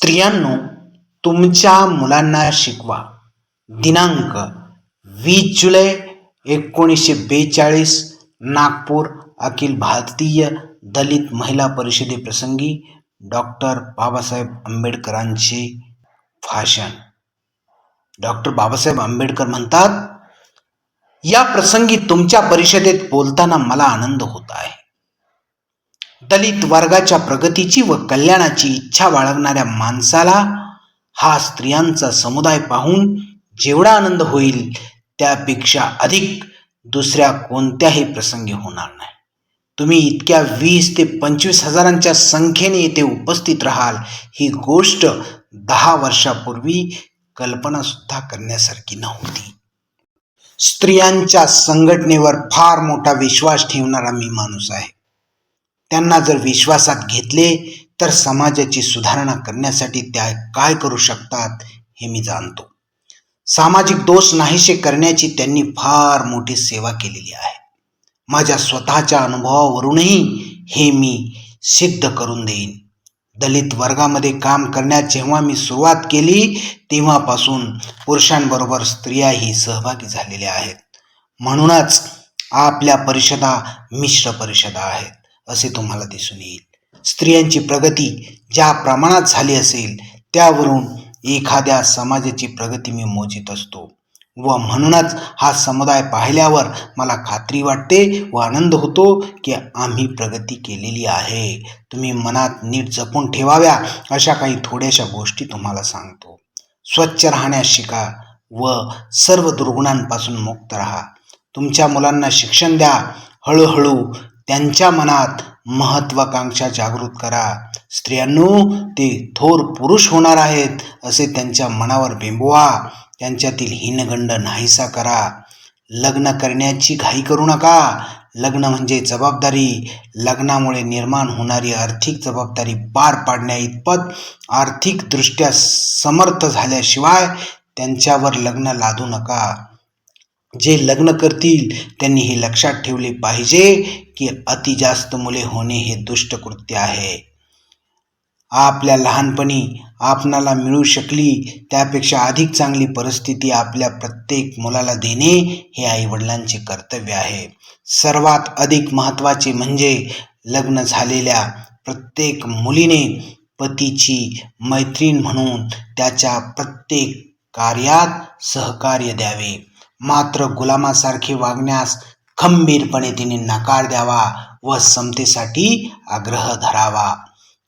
स्त्रियांनो तुमच्या मुलांना शिकवा. दिनांक वीस जुलै एकोणीसशे बेचाळीस नागपूर अखिल भारतीय दलित महिला परिषदेप्रसंगी डॉक्टर बाबासाहेब आंबेडकरांचे भाषण. डॉक्टर बाबासाहेब आंबेडकर म्हणतात या प्रसंगी तुमच्या परिषदेत बोलताना मला आनंद होत आहे. दलित वर्गाच्या प्रगतीची व कल्याणाची इच्छा बाळगणाऱ्या माणसाला हा स्त्रियांचा समुदाय पाहून जेवढा आनंद होईल त्यापेक्षा अधिक दुसऱ्या कोणत्याही प्रसंगी होणार नाही. तुम्ही इतक्या वीस ते पंचवीस हजारांच्या संख्येने येथे उपस्थित राहाल ही गोष्ट दहा वर्षापूर्वी कल्पना सुद्धा करण्यासारखी नव्हती. स्त्रियांच्या संघटनेवर फार मोठा विश्वास ठेवणारा मी माणूस आहे. त्यांना जर विश्वासात घेतले तर समाजाची सुधारणा करण्यासाठी त्या काय करू शकतात हे मी जाणतो. सामाजिक दोष नाहीसे करण्याची त्यांनी फार मोठी सेवा केलेली आहे. माझ्या स्वतःच्या अनुभवावरूनही हे मी सिद्ध करून देईन. दलित वर्गामध्ये काम करण्यात जेव्हा मी सुरुवात केली तेव्हापासून पुरुषांबरोबर स्त्रियाही सहभागी झालेल्या आहेत. म्हणूनच आपल्या परिषदा मिश्र परिषदा आहेत. असे तुम्हाला दिसून येईल. स्त्रियांची प्रगती ज्या प्रमाणात झाली असेल त्यावरून एखाद्या समाजाची प्रगती मी मोजित असतो. व म्हणूनच हा समुदाय पाहिल्यावर मला खात्री वाटते व आनंद होतो की आम्ही प्रगती केलेली आहे. तुम्ही मनात नीट जपून ठेवाव्या अशा काही थोड्याशा गोष्टी तुम्हाला सांगतो. स्वच्छ राहण्यास शिका व सर्व दुर्गुणांपासून मुक्त राहा. तुमच्या मुलांना शिक्षण द्या. हळूहळू त्यांच्या मनात महत्वाकांक्षा जागृत करा. स्त्रियांनो ते थोर पुरुष होणार आहेत असे त्यांच्या मनावर बिंबवा. त्यांच्यातील हिनगंड नाहीसा करा. लग्न करण्याची घाई करू नका. लग्न म्हणजे जबाबदारी. लग्नामुळे निर्माण होणारी आर्थिक जबाबदारी पार पाडण्या इतपत आर्थिकदृष्ट्या समर्थ झाल्याशिवाय त्यांच्यावर लग्न लादू नका. जे लग्न करतील त्यांनी हे लक्षात ठेवले पाहिजे की अति जास्त मुले होणे हे दुष्टकृत्य आहे. आपल्या लहानपणी आपणाला मिळू शकली त्यापेक्षा अधिक चांगली परिस्थिती आपल्या प्रत्येक मुलाला देणे हे आईवडिलांचे कर्तव्य आहे. सर्वात अधिक महत्त्वाचे म्हणजे लग्न झालेल्या प्रत्येक मुलीने पतीची मैत्रीण म्हणून त्याच्या प्रत्येक कार्यात सहकार्य द्यावे. मात्र गुलामासारखे वागण्यास खंबीरपणे तिने नकार द्यावा व समतेसाठी आग्रह धरावा.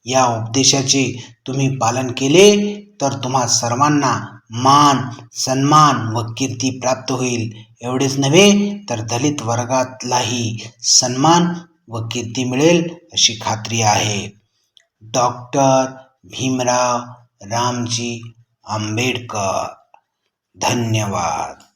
या उपदेशाचे तुम्ही पालन केले तर तुम्हा सर्वांना मान सन्मान व कीर्ती प्राप्त होईल. एवढेच नव्हे तर दलित वर्गातलाही सन्मान व कीर्ती मिळेल अशी खात्री आहे. डॉक्टर भीमराव रामजी आंबेडकर. धन्यवाद.